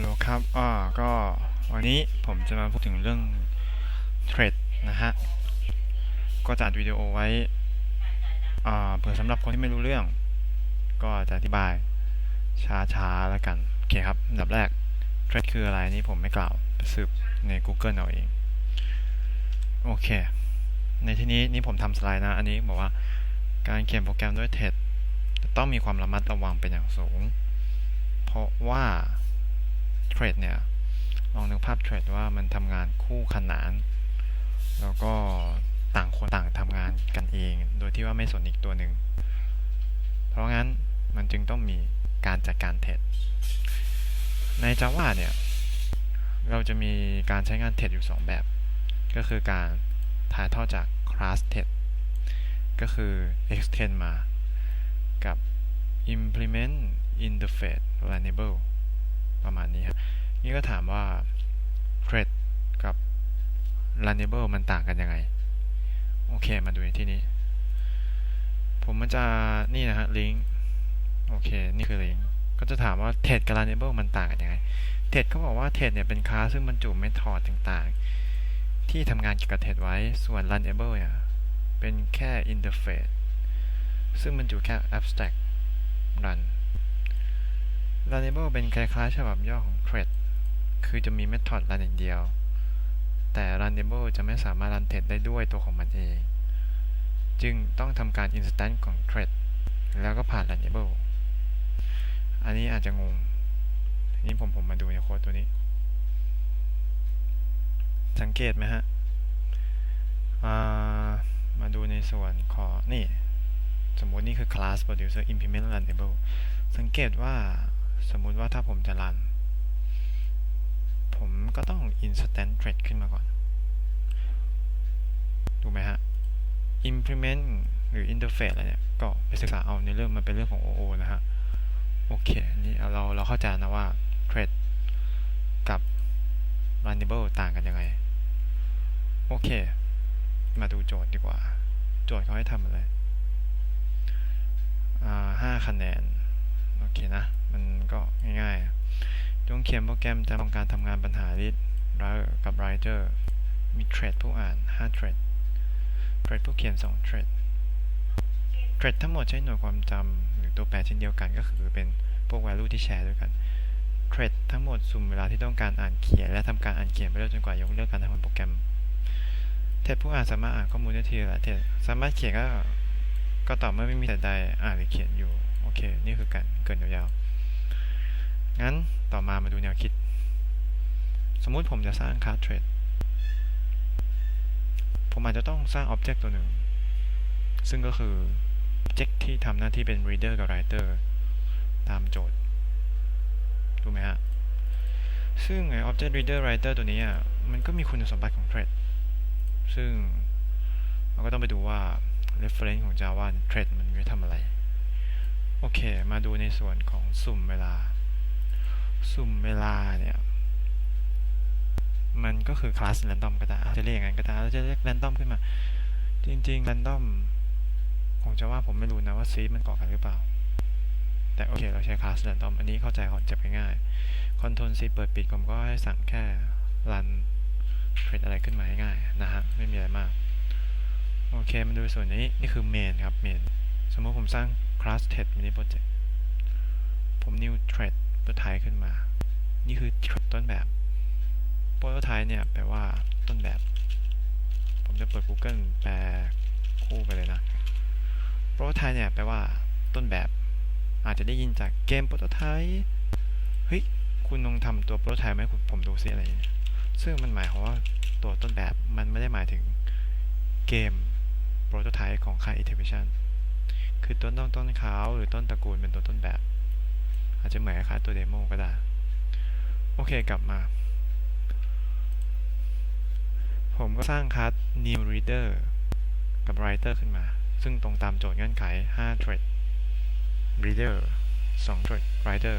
ลโลครับอ่าก็วันนี้ผมจะมาพูดถึงเรื่องเทรดนะฮะ ก็จัดวิดีโอไว้อ่าเผื่อสำหรับคนที่ไม่รู้เรื่อง ก็จะอธิบายช้าๆแล้วกัน โอเคครับอันดับแรกเทรดคืออะไรนี่ผมไม่กล่าวไปสืบใน Google เอาเอง โอเค ในที่นี้นี่ผมทำสไลด์นะ อันนี้บอกว่าการเขียนโปรแกรมด้วยเทรดต้องมีความระมัดระวังเป็นอย่างสูง เพราะว่า เทรดเนี่ย ลองนึกภาพเทรดว่ามันทำงานคู่ขนาน แล้วก็ต่างคนต่างทำงานกันเอง โดยที่ว่าไม่สนอีกตัวหนึ่ง เพราะงั้นมันจึงต้องมีการจัดการเทรด ใน Java เนี่ย เราจะมีการใช้งานเทรดอยู่ 2 แบบ ก็คือการถ่ายทอดจาก class TED ก็คือ extend มา กับ implement interface runnable ประมาณนี้ครับ นี่ก็ถามว่า thread กับ runnable มันต่างกันยังไง โอเค มาดูในที่นี้ ผมมันจะนี่นะฮะ link โอเค นี่คือ link ก็จะถามว่า thread กับ runnable มันต่างกันยังไง thread เขาบอกว่า thread เนี่ยเป็นคลาสซึ่งบรรจุเมธอดต่างๆ ที่ทำงานเกี่ยวกับ thread ไว้ส่วน runnable เนี่ยเป็นแค่ interface ซึ่งบรรจุแค่ abstract run runnable เป็นคล้ายๆฉบับย่อของ thread คือจะมี method run อย่างเดียว แต่ runnable จะไม่สามารถ run thread ได้ด้วยตัวของมันเอง จึงต้องทำการ instance ของ thread แล้วก็ผ่าน runnable อันนี้อาจจะงงทีนี้ผมผมมาดูในโค้ดตัวนี้ สังเกตไหมฮะมาดูในส่วนของนี่ สมมตินี่คือ class producer implement runnable สังเกตว่า สมมุติว่าถ้าผมจะรัน ผมก็ต้อง instant thread ขึ้นมาก่อน ถูกไหมฮะ implement หรือ interface อะไรเนี่ย ก็ไปศึกษาเอาในเรื่องมันเป็นเรื่องของ OO นะฮะ โอเค นี่เราเราเข้าใจนะว่า thread กับ runnable ต่างกันยังไง โอเค มาดูโจทย์ดีกว่า โจทย์เขาให้ทำอะไร อ่าห้าคะแนน โอเคนะ มันก็ง่ายๆ จงเขียนโปรแกรมจำลองการทำงานปัญหา read กับ writer มีเทรดผู้อ่าน 5 เทรดเทรดผู้เขียน 2 เทรดเทรดทั้งหมดใช้หน่วยความจำหรือตัวแปรเช่นเดียวกันก็คือเป็นพวก value ที่แชร์ด้วยกันเทรดทั้งหมดสุ่มเวลาที่ต้องการอ่านเขียน และทำการอ่านเขียนไปเรื่อยจนกว่ายกเลิกการทำงานโปรแกรมเทรดผู้อ่านสามารถอ่านข้อมูลได้ทีละเทรดสามารถเขียนก็ก็ต่อเมื่อไม่มีแต่ใดอ่านหรือเขียนอยู่ อเค นี่คือการเกินยาวๆ งั้นต่อมามาดูแนวคิด สมมุติผมจะสร้างคาร์เทรดผมอาจจะต้องสร้างอ็อบเจกต์ตัวหนึ่ง ซึ่งก็คืออ็อบเจกต์ที่ทำหน้าที่เป็น reader กับ writer ตามโจทย์ถูกไหมฮะ ซึ่งไอ้ object reader writer ตัวนี้อะ มันก็มีคุณสมบัติของ thread ซึ่งเราก็ต้องไปดูว่า reference ของ Java thread มันมีทำอะไร โอเค มาดูในส่วนของสุ่มเวลา สุ่มเวลาเนี่ย มันก็คือ class random ก็ได้จะเรียกอย่างนั้นก็ได้เราจะเรียก random ขึ้นมา จริงๆ random ของ Java ผมไม่รู้นะว่า C มันก่อกันหรือเปล่า แต่โอเค เราใช้ class random อันนี้เข้าใจคอนเซ็ปต์ง่ายๆ Ctrl C เปิดปิดผมก็ให้สั่งแค่ run thread อะไรขึ้นมาง่ายๆนะฮะ ไม่มีอะไรมาก โอเคมาดูส่วนนี้ นี่คือ main ครับ main สมมติผมสร้าง class t e d mini project ผม new thread ตัวท้ายขึ้นมา นี่คือต้นแบบ prototype เนี่ยแปลว่าต้นแบบ ผมจะเปิด Google แปลคู่ไปเลยนะ prototype เนี่ยแปลว่าต้นแบบ อาจจะได้ยินจากเกม prototype เฮ้ย คุณลองทำตัว prototype ไหมผมดูซิอะไรอย่างเงี้ยซึ่งมันหมายความว่าตัวต้นแบบมันไม่ได้หมายถึงเกม prototype ของค่าย Intellivision คือต้นต้นต้นเขาหรือต้นตระกูลเป็นตัวต้นแบบ อาจจะเหมือนคล้ายตัวเดโมก็ได้ โอเคกลับมา ผมก็สร้างคัส new reader กับ writer ขึ้นมา ซึ่งตรงตามโจทย์เงื่อนไข 5 thread reader 2 thread writer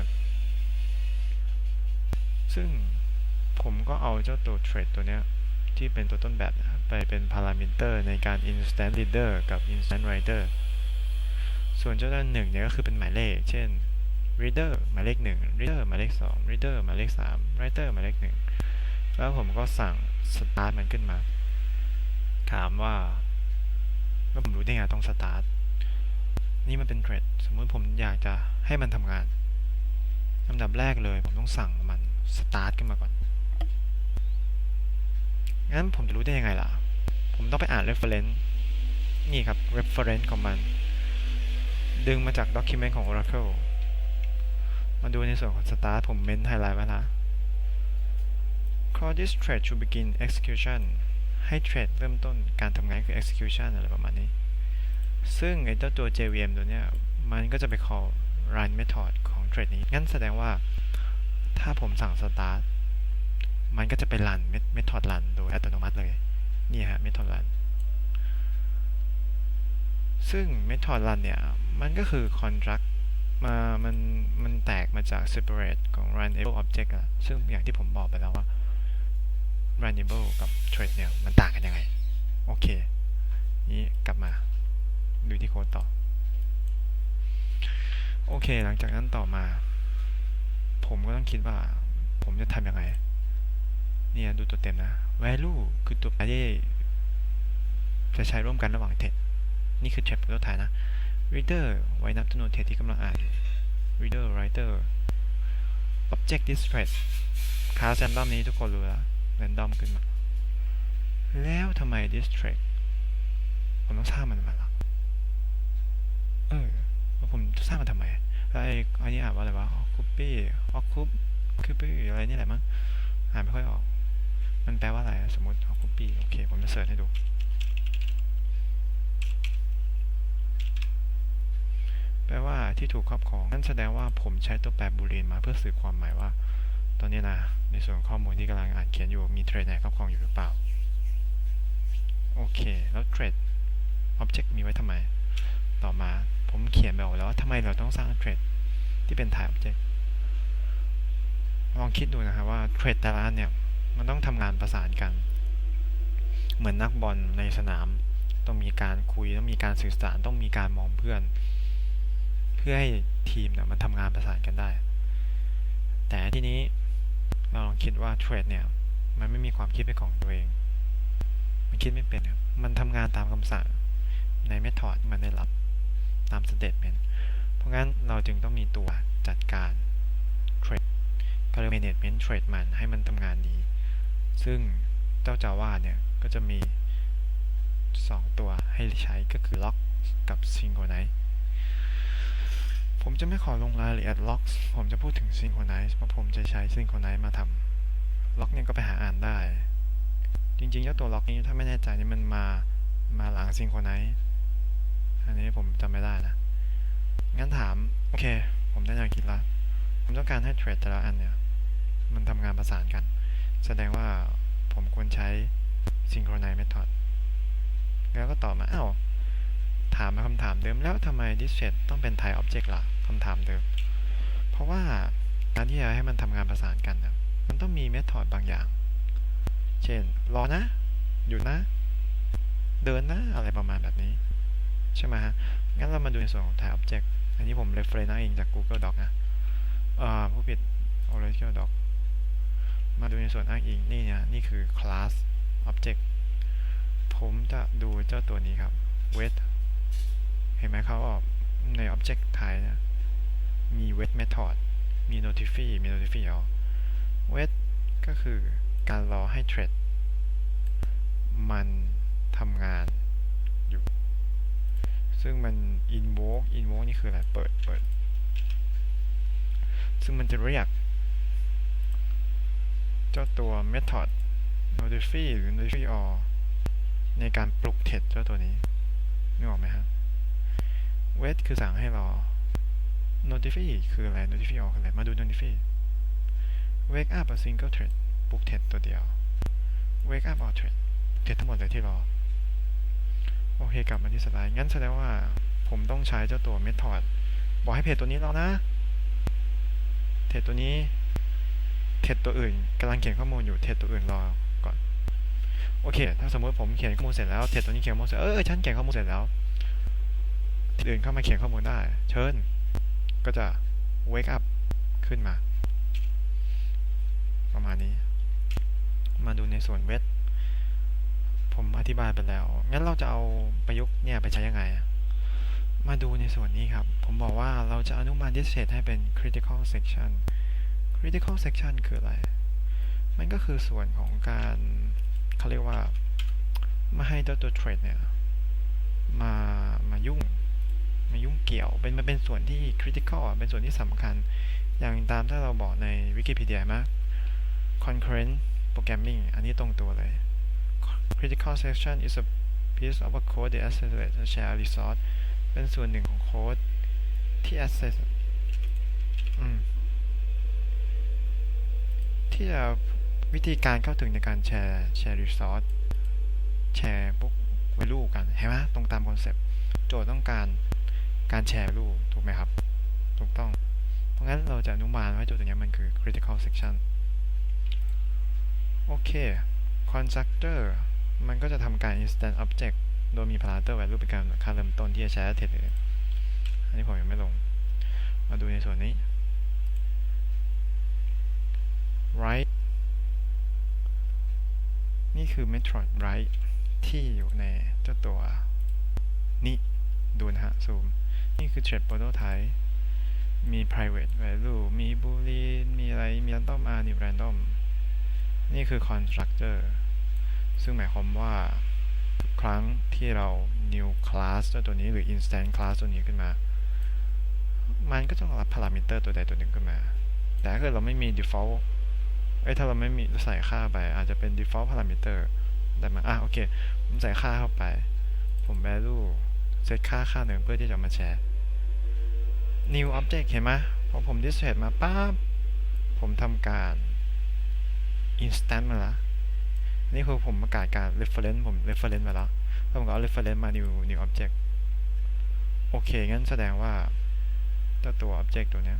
ซึ่งผมก็เอาเจ้าตัว thread ตัวเนี้ยที่เป็นตัวต้นแบบ ไปเป็น parameter ในการ instant reader กับ instant writer ส่วนเจ้าด้านหนึ่งเนี่ยก็คือเป็นหมายเลข เช่น reader หมายเลขหนึ่ง reader หมายเลขสอง reader หมายเลขสาม writer หมายเลขหนึ่งแล้วผมก็สั่ง start มันขึ้นมา ถามว่าแล้วผมรู้ได้ไงต้อง start นี่มันเป็น thread สมมติผมอยากจะให้มันทำงานลำดับแรกเลย ผมต้องสั่งมัน start ขึ้นมาก่อน งั้นผมจะรู้ได้ยังไงล่ะ ผมต้องไปอ่าน reference นี่ครับ reference ของมัน ดึงมาจาก document ของ Oracle มาดูในส่วนของ start ผมเม้นไฮไลท์ไว้ละ call this thread to begin execution ให้ thread เริ่มต้นการทำงานคือ execution อะไรประมาณนี้ ซึ่งไอ้เจ้าตัว JVM ตัวเนี้ย มันก็จะไป call run method ของ thread นี้ งั้นแสดงว่าถ้าผมสั่ง start มันก็จะไป run method run โดยอัตโนมัติเลย นี่ฮะ method run ซึ่ง method run เนี่ย มันก็คือ construct มามันมันแตกมาจาก separate ของ runable object อะซึ่งอย่างที่ผมบอกไปแล้วว่า runable กับ thread เนี่ย มันต่างกันยังไง โอเค นี่กลับมาดูที่โค้ดต่อ โอเค หลังจากนั้นต่อมา ผมก็ต้องคิดว่า ผมจะทำยังไง เนี่ย ดูตัวเต็มนะ value คือตัวแปรที่จะใช้ร่วมกันระหว่าง text นี่คือ thread ตัวท้ายนะ reader ไว้นับจำนวน text ที่กำลังอ่าน reader writer object this thread คลาส random นี้ทุกคนรู้แล้ว random ขึ้นมา แล้วทำไม this thread ผมต้องสร้างมันทำไมล่ะเออแล้วผมจะสร้างมันทำไมแล้วไอ้อันนี้อ่านว่าอะไรวะ copy occup copy อะไรนี่แหละมั้งอ่านไม่ค่อยออก มันแปลว่าอะไร สมมติ copy โอเค ผมจะเสิร์ชให้ดู แปลว่าที่ถูกครอบครอง นั่นแสดงว่าผมใช้ตัวแปรบูลีนมาเพื่อสื่อความหมายว่า ตอนนี้นะ ในส่วนของข้อมูลที่กำลังอ่านเขียนอยู่มีเทรดไหนครอบครองอยู่หรือเปล่า โอเค แล้วเทรด object มีไว้ทำไม ต่อมาผมเขียนไปบอกแล้วว่าทำไมเราต้องสร้างเทรดที่เป็น type object ลองคิดดูนะครับว่าเทรดแต่ละอันเนี่ย มันต้องทำงานประสานกัน เหมือนนักบอลในสนาม ต้องมีการคุย ต้องมีการสื่อสาร ต้องมีการมองเพื่อน เพื่อให้ทีมเนี่ยมันทำงานประสานกันได้ แต่ที่นี้เราลองคิดว่าเทรดเนี่ยมันไม่มีความคิดเป็นของตัวเอง มันคิดไม่เป็นครับ มันทำงานตามคำสั่งในเมธอดที่มันได้รับตามสเตทเมนต์เพราะงั้นเราจึงต้องมีตัวจัดการเทรดก็เรียก management trade มันให้มันทำงานดี ซึ่งเจ้าจาว่าเนี่ย ก็จะมี 2 ตัวให้ใช้ก็คือ lock กับ synchronize จะไม่ขอลงรายละเอียด lock ผมจะพูดถึง synchronize เพราะผมจะใช้ synchronize มาทำ lock เนี่ยก็ไปหาอ่านได้ จริงๆเจ้าตัว lock นี้ถ้าไม่แน่ใจนี่มันมามาหลัง synchronize อันนี้ผมจำไม่ได้นะ งั้นถาม โอเค ผมได้แนวคิดล้วผมต้องการให้เทรดแต่ละอันเนี่ย มันทำงานประสานกัน แสดงว่าผมควรใช้ synchronize method แล้วก็ต่อมา อ้าว ถามมาคำถามเดิมแล้วทำไม this thread ต้องเป็น type object ล่ะ คำถามเดิม เพราะว่าการที่จะให้มันทำงานประสานกันนะมันต้องมี method บางอย่าง เช่น รอนะหยุดนะ เดินนะ อะไรประมาณแบบนี้ ใช่ไหมฮะ งั้นเรามาดูในส่วนของ type object อันนี้ผม reference อ้างอิงจาก Google Doc นะอ่าผู้ผิด Oracle Doc มาดูในส่วนอ้างอิงนี่เนี่ยนี่คือ class object ผมจะดูเจ้าตัวนี้ครับ wait เห็นไหมครับว่าใน object ท้ายเนี่ย มี wait method มี notify มี notify all wait ก็คือการรอให้ thread มันทำงานอยู่ ซึ่งมัน invoke invoke นี่คืออะไร เปิด เปิด ซึ่งมันจะเรียก เจ้าตัว method notify หรือ notify all ในการปลุกเท็จเจ้าตัวนี้นึกออกไหมครับ wait คือสั่งให้รอ notify คืออะไร notify all คืออะไร มาดู notify wake up a single thread ปลุกเท็จตัวเดียว wake up all thread เท็จทั้งหมดเลยที่รอ โอเค กลับมาที่สไลด์ งั้นแสดงว่าผมต้องใช้เจ้าตัว method บอกให้เพจตัวนี้รอนะ เทจตัวนี้ เทจตัวอื่นกำลังเขียนข้อมูลอยู่ เทจตัวอื่นรอก่อน โอเค ถ้าสมมติผมเขียนข้อมูลเสร็จแล้ว เทจตัวนี้เขียนข้อมูลเสร็จ เออฉันเขียนข้อมูลเสร็จแล้ว เทจอื่นเข้ามาเขียนข้อมูลได้ เชิญ ก็จะ wake up ขึ้นมา ประมาณนี้ มาดูในส่วนเวทผมอธิบายไปแล้ว งั้นเราจะเอาประยุกต์เนี่ยไปใช้ยังไง มาดูในส่วนนี้ครับ ผมบอกว่าเราจะอนุมาน distance ให้เป็น critical section critical section คืออะไร มันก็คือส่วนของการเขาเรียกว่าม่ให้เจ้าตัว thread เนี่ย มา มายุ่ง มายุ่งเกี่ยว เป็นมันเป็นส่วนที่ critical อะเป็นส่วนที่สำคัญ อย่างตามถ้าเราบอกในวิกิพีเดียมา concurrent programming อันนี้ตรงตัวเลย critical section is a piece of a code that accelerates a shared resource เป็นส่วนหนึ่งของโค้ดที่ access ที่จะวิธีการเข้าถึงในการแชร์แชร์ resource แชร์พวก value กันเห็นไหมตรงตามคอนเซปต์โจทย์ต้องการ การแชร์ value ถูกไหมครับ ถูกต้อง เพราะงั้นเราจะอนุมานว่าโจทย์ตัวนี้มันคือ critical section โอเค constructor มันก็จะทำการ instance object โดยมี parameter value เป็นการค่าเริ่มต้นที่จะใช้เทรดอื่นอันนี้ผมยังไม่ลง มาดูในส่วนนี้ write นี่คือ method write ที่อยู่ในเจ้าตัวนี่ดูนะฮะซูม นี่คือ thread prototype มี private value มี boolean มีอะไร มี random r มี random นี่คือ constructor ซึ่งหมายความว่าทุกครั้งที่เรา new class ตัวนี้หรือ instance class ตัวนี้ขึ้นมา มันก็ต้องรับ parameter ตัวใดตัวหนึ่งขึ้นมา แต่ถ้าเกิดเราไม่มี default เอ้ยถ้าเราไม่มีใส่ค่าไป อาจจะเป็น default parameter ได้ไหมอะโอเค ผมใส่ค่าเข้าไป ผม value เซตค่าค่าหนึ่งเพื่อที่จะมาแชร์ new object เห็นไหมพอผม display มาปั๊บผมทำการ instant มาละนี่คือผมประกาศการ reference ผม reference มาแล้วแล้วผมก็เอา reference มา new new object โอเค งั้นแสดงว่าเจ้าตัว object ตัวเนี้ย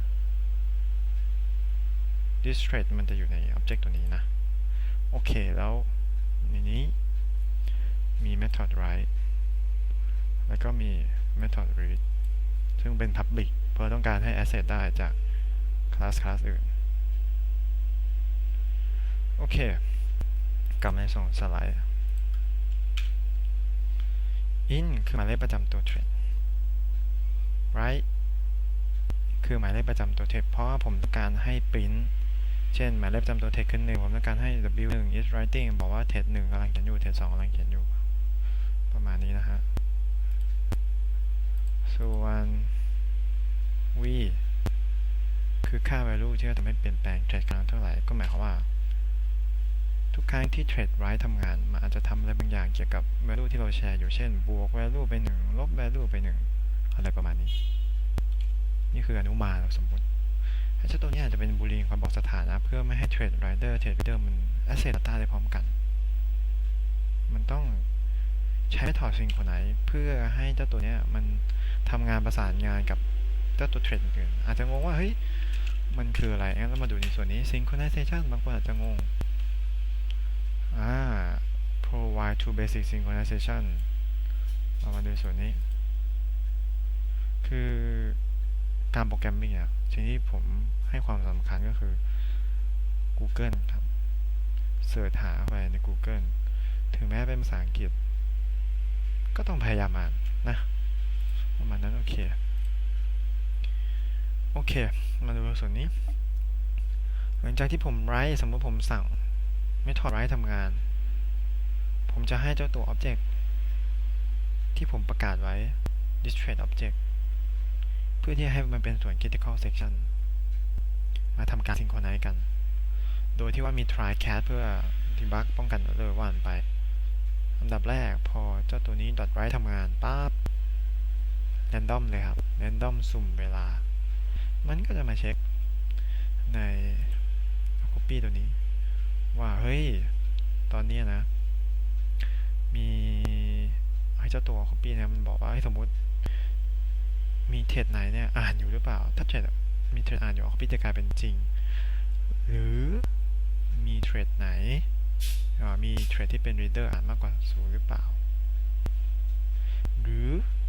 this thread มันจะอยู่ใน object ตัวนี้นะ โอเค แล้วในนี้มี method write แล้วก็มี method read ซึ่งเป็น public เพื่อต้องการให้ access ได้จาก class class อื่น โอเค กลับมาส่งสไลด์ in คือหมายเลขประจำตัว thread write คือหมายเลขประจำตัว thread เพราะว่าผมต้องการให้ print เช่น หมายเลขประจำตัว thread ขึ้นหนึ่งผมต้องการให้ w 1 is writing บอกว่า thread หนึ่งกำลังเขียนอยู่ thread สองกำลังเขียนอยู่ ประมาณนี้นะฮะส่วน v คือค่า value ที่เราจะไม่เปลี่ยนแปลง thread กลางเท่าไหร่ ก็หมายความว่า ทุกครั้งที่ thread write ทำงาน มันอาจจะทำอะไรบางอย่างเกี่ยวกับ value ที่เราแชร์อยู่เช่น บวก value ไปหนึ่งลบ value ไปหนึ่งอะไรประมาณนี้ นี่คืออนุมานเราสมมติไอ้เจ้าตัวนี้อาจจะเป็นบูลีนความบอกสถานะ เพื่อไม่ให้ trade rider trade reader มัน access data ได้พร้อมกัน มันต้องใช้ method synchronize เพื่อให้เจ้าตัวเนี้ยมันทำงานประสานงานกับ เจ้าตัว trade อื่นอาจจะงงว่า เฮ้ย มันคืออะไรงั้นเรามาดูในส่วนนี้ synchronization บางคนอาจจะงงอ่า provide two basic synchronization เรามาดูส่วนนี้ คือการโปรแกรมมิ่งอะสิ่งที่ผมให้ความสำคัญก็คือ Google ครับเสิร์ชหาไปใน Google ถึงแม้เป็นภาษาอังกฤษ ก็ต้องพยายามอ่านนะ ประมาณนั้นโอเค โอเค มาดูส่วนนี้ หลังจากที่ผมไรสมมติผมสั่ง ไม่ถอดไรทำงาน ผมจะให้เจ้าตัว Object ที่ผมประกาศไว้ distress object เพื่อที่ให้มันเป็นส่วน critical section มาทำการ synchronize กัน โดยที่ว่ามี try catch เพื่อ debug ป้องกัน error ว่านไปอันดับแรกพอเจ้าตัวนี้ dot write ทำงานปั๊บ random เลยครับ random สุ่มเวลา มันก็จะมาเช็คใน copy ตัวนี้ ว่าเฮ้ย ตอนนี้นะ มีให้เจ้าตัว copy เนี่ยมันบอกว่าให้สมมุติมีเทรดไหนเนี่ยอ่านอยู่หรือเปล่า ถ้าเทรดมีเทรดอ่านอยู่ copy จะกลายเป็นจริง หรือมีเทรดไหนมีเทรดที่เป็น reader อ่านมากกว่าศูนย์หรือเปล่า หรือ